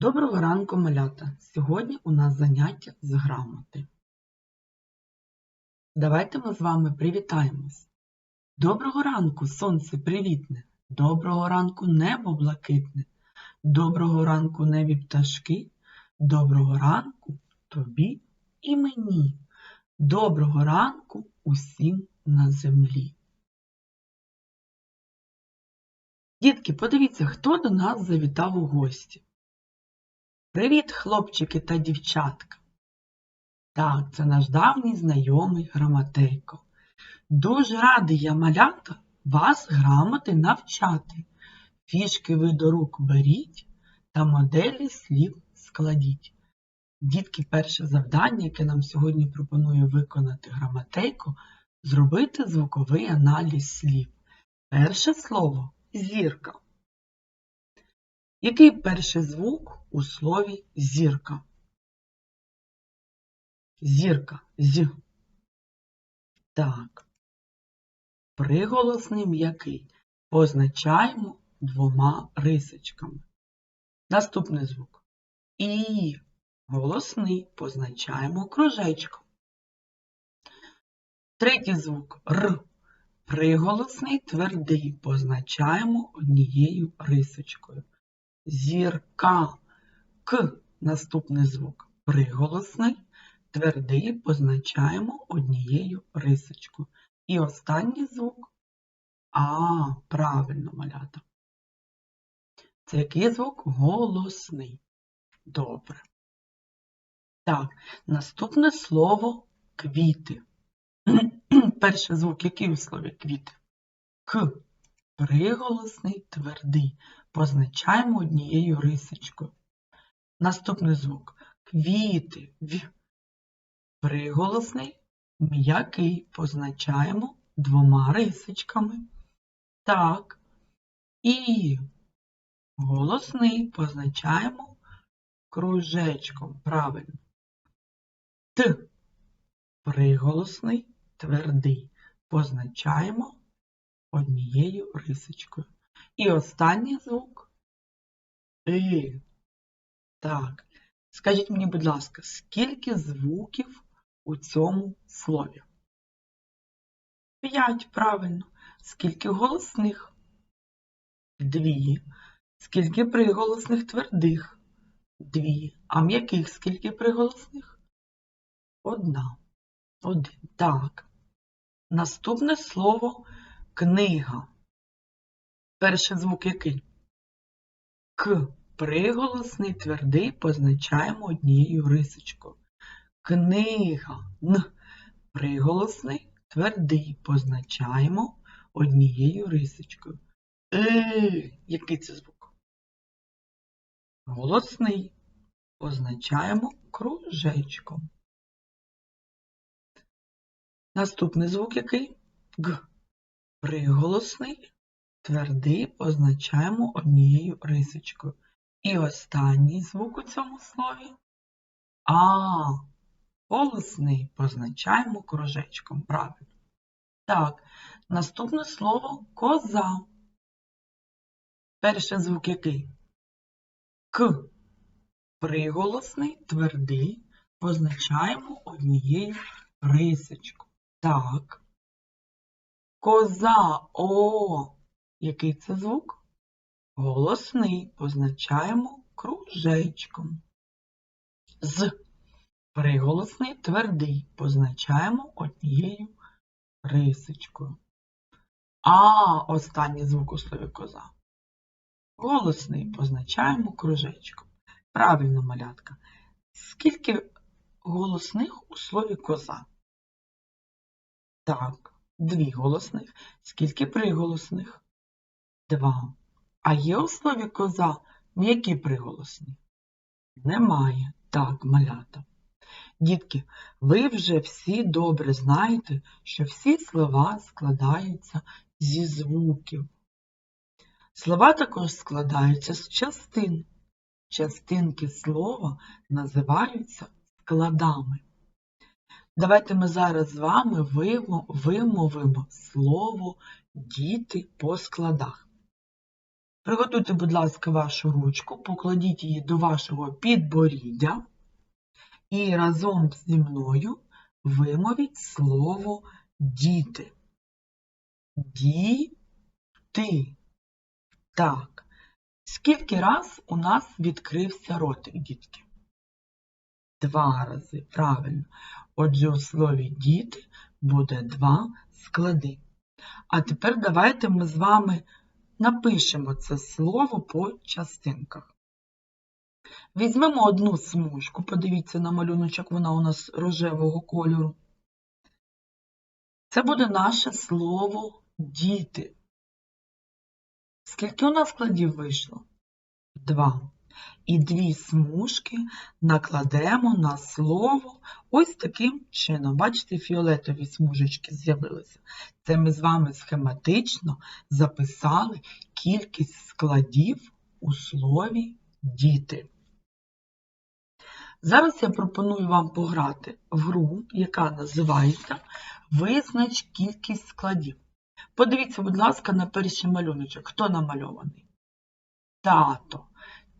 Доброго ранку, малята! Сьогодні у нас заняття з грамоти. Давайте ми з вами привітаємось. Доброго ранку, сонце привітне, доброго ранку небо блакитне, доброго ранку небі пташки, доброго ранку тобі і мені, доброго ранку усім на землі. Дітки, подивіться, хто до нас завітав у гості. Привіт, хлопчики та дівчатка! Так, це наш давній знайомий Грамотейко. Дуже радий я, малята, вас грамоти навчати. Фішки ви до рук беріть та моделі слів складіть. Дітки, перше завдання, яке нам сьогодні пропонує виконати Грамотейко, зробити звуковий аналіз слів. Перше слово зірка. Який перший звук у слові зірка? Зірка з. Так. Приголосний м'який позначаємо двома рисочками. Наступний звук. І голосний позначаємо кружечком. Третій звук Р. Приголосний твердий позначаємо однією рисочкою. Зірка. К. Наступний звук. Приголосний. Твердий позначаємо однією рисочкою. І останній звук. А, правильно малята. Це який звук? Голосний. Добре. Так, наступне слово квіти. Перший звук, який у слові квіти? К. Приголосний твердий. Позначаємо однією рисочкою. Наступний звук. Квіти. В. Приголосний м'який позначаємо двома рисочками. Так. І голосний позначаємо кружечком. Правильно. Т. Приголосний твердий. Позначаємо однією рисочкою. І останній звук И. Так. Скажіть мені, будь ласка, скільки звуків у цьому слові? П'ять, правильно. Скільки голосних? Дві. Скільки приголосних твердих? Дві. А м'яких скільки приголосних? Одна. Один. Так. Наступне слово книга. Перший звук який? К. Приголосний твердий позначаємо однією рисочкою. Книга. Н. Приголосний твердий позначаємо однією рисочкою. Е. Який це звук? Голосний. Позначаємо кружечком. Наступний звук який? Г. Приголосний твердий позначаємо однією рисочкою. І останній звук у цьому слові А. Голосний позначаємо кружечком. Правильно. Так, наступне слово коза. Перший звук який? К. Приголосний, твердий, позначаємо однією рисочкою. Так. Коза О. Який це звук? Голосний позначаємо кружечком. З. Приголосний твердий позначаємо однією рисочкою. А останній звук у слові коза. Голосний позначаємо кружечком. Правильно, малятка. Скільки голосних у слові коза? Так, дві голосних. Скільки приголосних? Два. А є у слові коза м'які приголосні? Немає. Так, малята. Дітки, ви вже всі добре знаєте, що всі слова складаються зі звуків. Слова також складаються з частин. Частинки слова називаються складами. Давайте ми зараз з вами вимовимо слово діти по складах. Приготуйте, будь ласка, вашу ручку, покладіть її до вашого підборіддя і разом зі мною вимовіть слово діти. Діти. Так. Скільки раз у нас відкрився ротик, дітки? Два рази, правильно. Отже, у слові діти буде два склади. А тепер давайте ми з вами напишемо це слово по частинках. Візьмемо одну смужку, подивіться на малюночок, вона у нас рожевого кольору. Це буде наше слово діти. Скільки у нас складів вийшло? Два. І дві смужки накладемо на слово ось таким чином. Бачите, фіолетові смужечки з'явилися. Це ми з вами схематично записали кількість складів у слові діти. Зараз я пропоную вам пограти в гру, яка називається Визнач кількість складів. Подивіться, будь ласка, на перший малюночок. Хто намальований? Тато.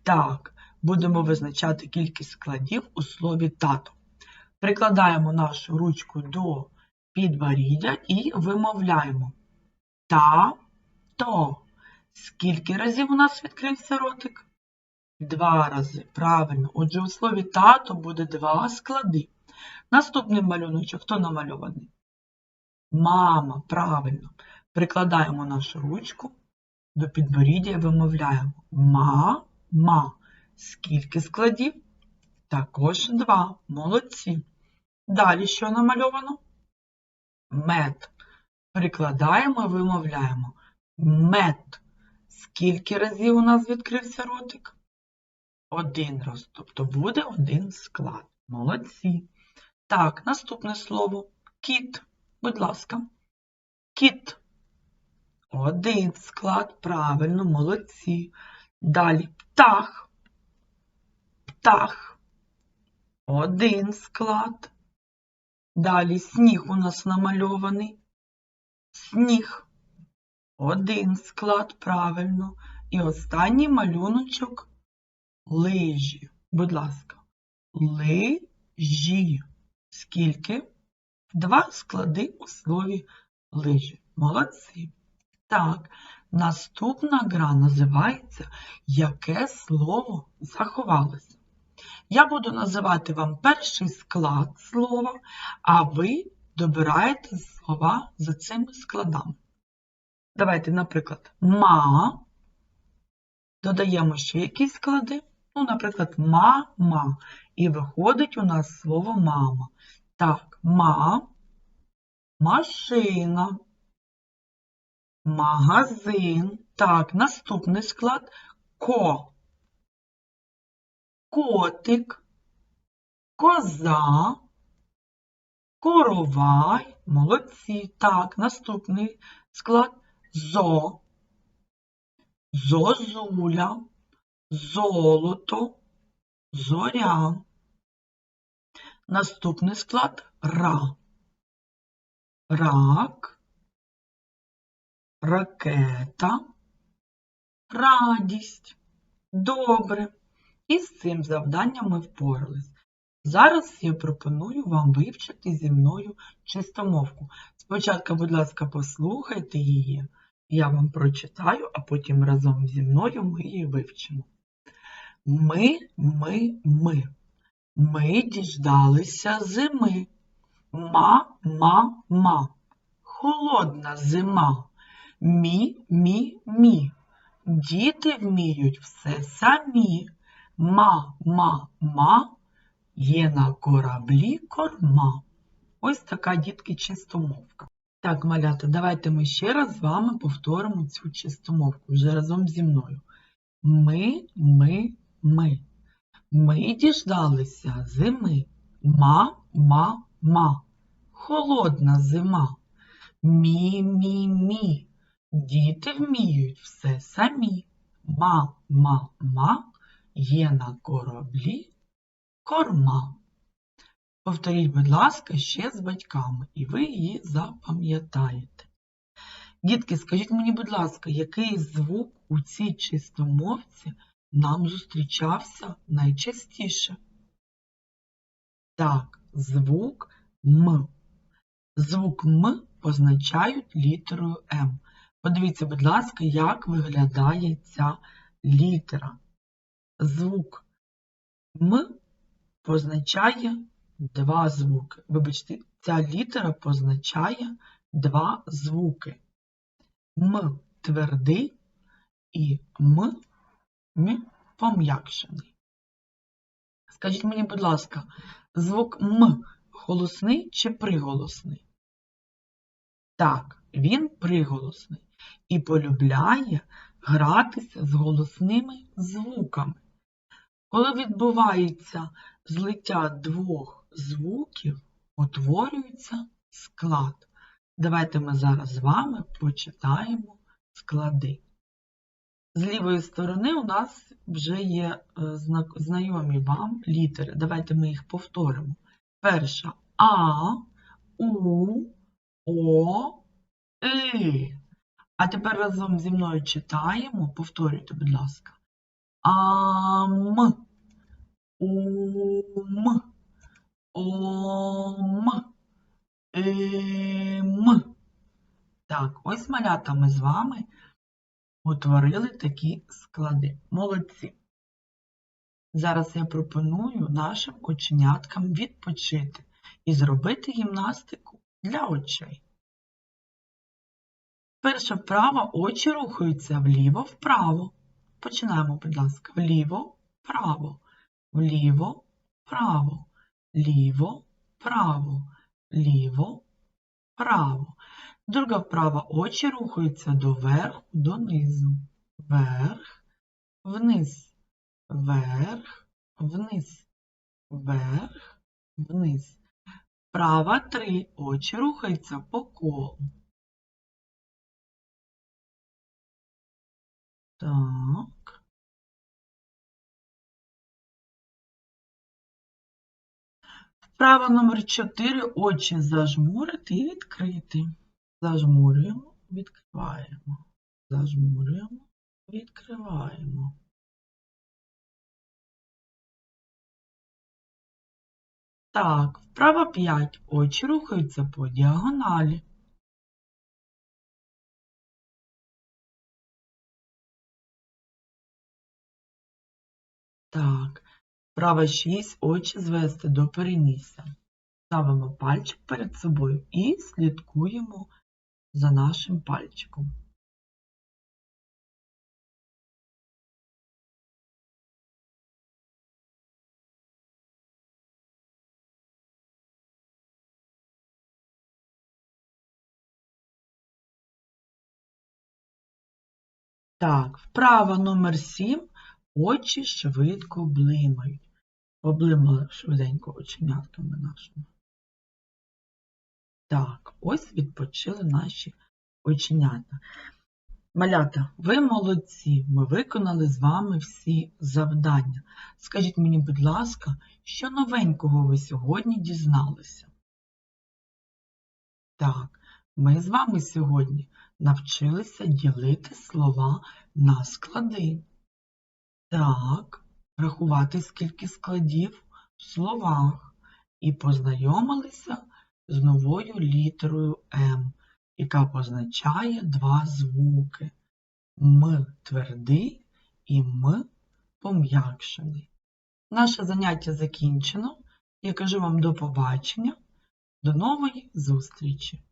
Так, будемо визначати кількість складів у слові тато. Прикладаємо нашу ручку до підборіддя і вимовляємо та-то. Скільки разів у нас відкрився ротик? Два рази. Правильно. Отже, у слові тато буде два склади. Наступний малюночок хто намальований? Мама. Правильно. Прикладаємо нашу ручку до підборіддя і вимовляємо ма-ма. Скільки складів? Також два. Молодці. Далі що намальовано? Мед. Прикладаємо і вимовляємо. Мед. Скільки разів у нас відкрився ротик? Один раз. Тобто буде один склад. Молодці. Так, наступне слово. Кіт. Будь ласка. Кіт. Один склад. Правильно, молодці. Далі птах. Птах. Один склад. Далі сніг у нас намальований. Сніг. Один склад, правильно. І останній малюночок лижі. Будь ласка. Лижі. Скільки? Два склади у слові лижі. Молодці. Так, наступна гра називається Яке слово заховалося? Я буду називати вам перший склад слова, а ви добираєте слова за цими складами. Давайте, наприклад, ма. Додаємо ще якісь склади. Ну, наприклад, ма-ма. І виходить у нас слово мама. Так, ма, машина, магазин. Так, наступний склад ко. Котик, коза, коровай. Молодці. Так, наступний склад зо, зозуля, золото, зоря. Наступний склад ра. Рак, ракета, радість. Добре. І з цим завданням ми впорались. Зараз я пропоную вам вивчити зі мною чистомовку. Спочатку, будь ласка, послухайте її. Я вам прочитаю, а потім разом зі мною ми її вивчимо. Ми, ми, ми. Ми діждалися зими. Ма, ма, ма. Холодна зима. Мі, мі, мі. Діти вміють все самі. Ма, ма, ма. Є на кораблі корма. Ось така дітки чистомовка. Так, малята, давайте ми ще раз з вами повторимо цю чистомовку вже разом зі мною. Ми, ми, ми. Ми діждалися зими. Ма, ма, ма. Холодна зима. Мі, мі, мі. Діти вміють все самі. Ма, ма, ма. Є на кораблі корма. Повторіть, будь ласка, ще з батьками, і ви її запам'ятаєте. Дітки, скажіть мені, будь ласка, який звук у цій чистомовці нам зустрічався найчастіше? Так, звук М. Звук М позначають літерою М. Подивіться, будь ласка, як виглядає ця літера. Звук М позначає два звуки. Вибачте, ця літера позначає два звуки. М твердий і М, М пом'якшений. Скажіть мені, будь ласка, звук М голосний чи приголосний? Так, він приголосний і полюбляє гратися з голосними звуками. Коли відбувається злиття двох звуків, утворюється склад. Давайте ми зараз з вами почитаємо склади. З лівої сторони у нас вже є е, знайомі вам літери. Давайте ми їх повторимо. Перша А, У, О, И. А тепер разом зі мною читаємо. Повторюйте, будь ласка. Ам, ум, ом, ім. Так, ось малята ми з вами утворили такі склади. Молодці. Зараз я пропоную нашим оченяткам відпочити і зробити гімнастику для очей. Перша вправа очі рухаються вліво-вправо. Починаємо, будь ласка, вліво, вправо, вліво, вправо, ліво, право, ліво, право. Друга вправа очі рухаються доверху, донизу. Вверх, вниз, вверх, вниз, вверх, вниз. Права три. Очі рухаються по колу. Так. Вправа номер 4 очі зажмурити і відкрити. Зажмурюємо, відкриваємо. Зажмурюємо, відкриваємо. Так, вправа 5. Очі рухаються по діагоналі. Так, Права 6 очі звести до перенісся. Ставимо пальчик перед собою і слідкуємо за нашим пальчиком. Так, вправа номер 7 очі швидко блимають. Облимали швиденько оченятками нашими. Так, ось відпочили наші оченята. Малята, ви молодці, ми виконали з вами всі завдання. Скажіть мені, будь ласка, що новенького ви сьогодні дізналися? Так, ми з вами сьогодні навчилися ділити слова на склади. Так, рахувати скільки складів в словах і познайомилися з новою літерою М, яка позначає два звуки М твердий і М пом'якшений. Наше заняття закінчено. Я кажу вам до побачення, до нової зустрічі!